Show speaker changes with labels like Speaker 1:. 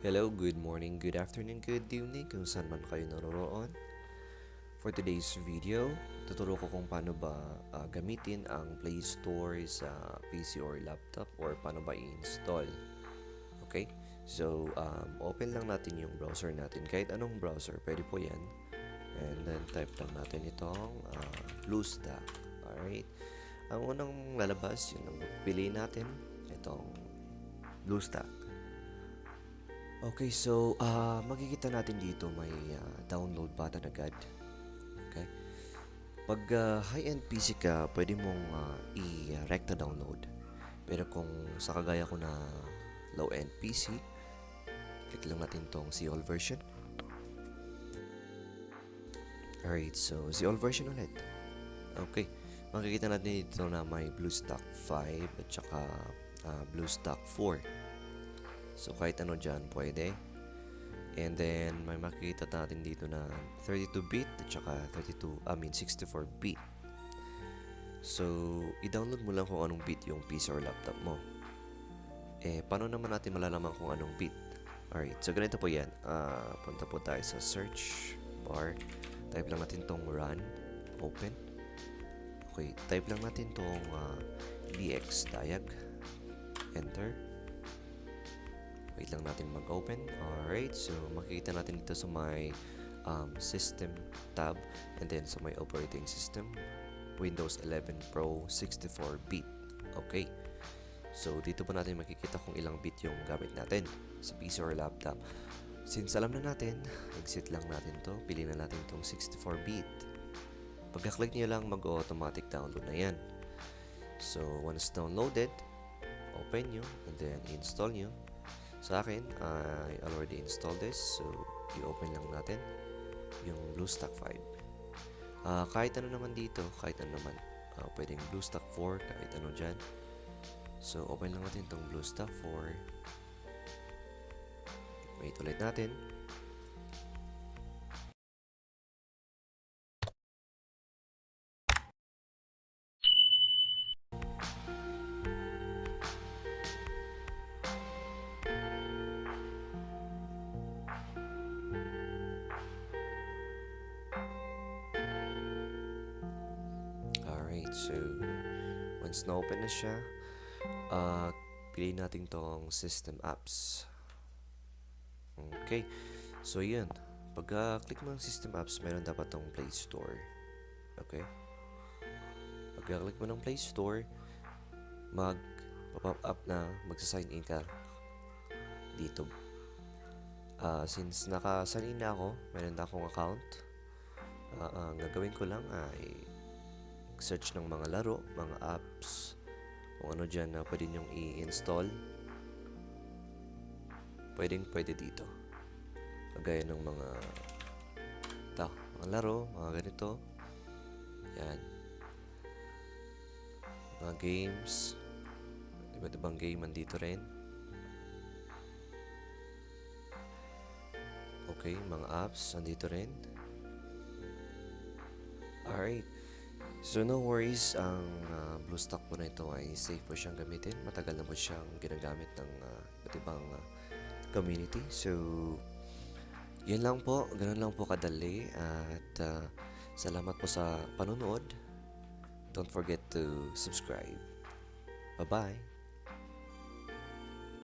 Speaker 1: Hello, good morning, good afternoon, good evening kung saan man kayo naroroon. For today's video, tuturo ko kung paano ba ah, gamitin ang Play Store sa PC or laptop or paano ba i-install. Okay? So, um, open lang natin yung browser natin. Kahit anong browser, pwede po yan. And then, type lang natin itong uh, BlueStack. Alright? Ang unang lalabas, yun ang pili natin. Itong BlueStack. Okay, so ah makikita natin dito may ah, download button agad. Okay? Pag ah, high-end PC ka, pwede mong ah, i-recta download. Pero kung sa kagaya ko na low-end PC, click lang natin tong CL version. Alright, so CL version ulit. Okay, makikita natin dito na may BlueStack 5 at saka ah, BlueStack 4. So kahit ano dyan pwede. And then may makikita natin dito na 32-bit at saka 32, I mean 64-bit. So i-download mo lang kung anong bit yung PC or laptop mo. Eh paano naman natin malalaman kung anong bit? Alright, so ganito po yan. Ah, punta po tayo sa search bar. Type lang natin tong run. Open. Okay, type lang natin tong ah, bx diag. Enter. Wait lang natin mag-open. Alright, so makikita natin dito sa may um, system tab and then sa may operating system Windows 11 Pro 64-bit. Okay. So dito po natin makikita kung ilang bit yung gamit natin sa PC or laptop. Since alam na natin, exit lang natin to. Pili na natin tong 64-bit. Pagka-click nyo lang, mag-automatic download na yan. So once downloaded, open nyo and then install nyo. Sa akin, I already installed this. So, i-open lang natin yung BlueStack 5. Ah, kahit ano naman dito, kahit ano naman. Ah, pwedeng BlueStack 4, kahit ano dyan. So, open lang natin itong BlueStack 4. Wait ulit natin. So once na open na siya, uh, piliin natin tong system apps. Okay, so yun. Pag uh, click mo ng system apps, meron dapat tong Play Store. Okay? Pag uh, click mo ng Play Store, mag pop up na magsa-sign in ka dito. Ah, since naka-sign in na ako, meron na akong account. Ah, ang gagawin ko lang ay search ng mga laro, mga apps, kung ano dyan na pwede nyong i-install. Pwedeng pwede dito. Kagaya ng mga ito, mga laro, mga ganito. Yan. Mga games. Iba't ibang game andito rin. Okay, mga apps andito rin. Alright. So no worries, ang uh, BlueStack po na ito ay safe po siyang gamitin. Matagal na po siyang ginagamit ng uh, iba't ibang uh, community. So, yun lang po. Ganun lang po kadali. At uh, salamat po sa panonood. Don't forget to subscribe. Bye-bye!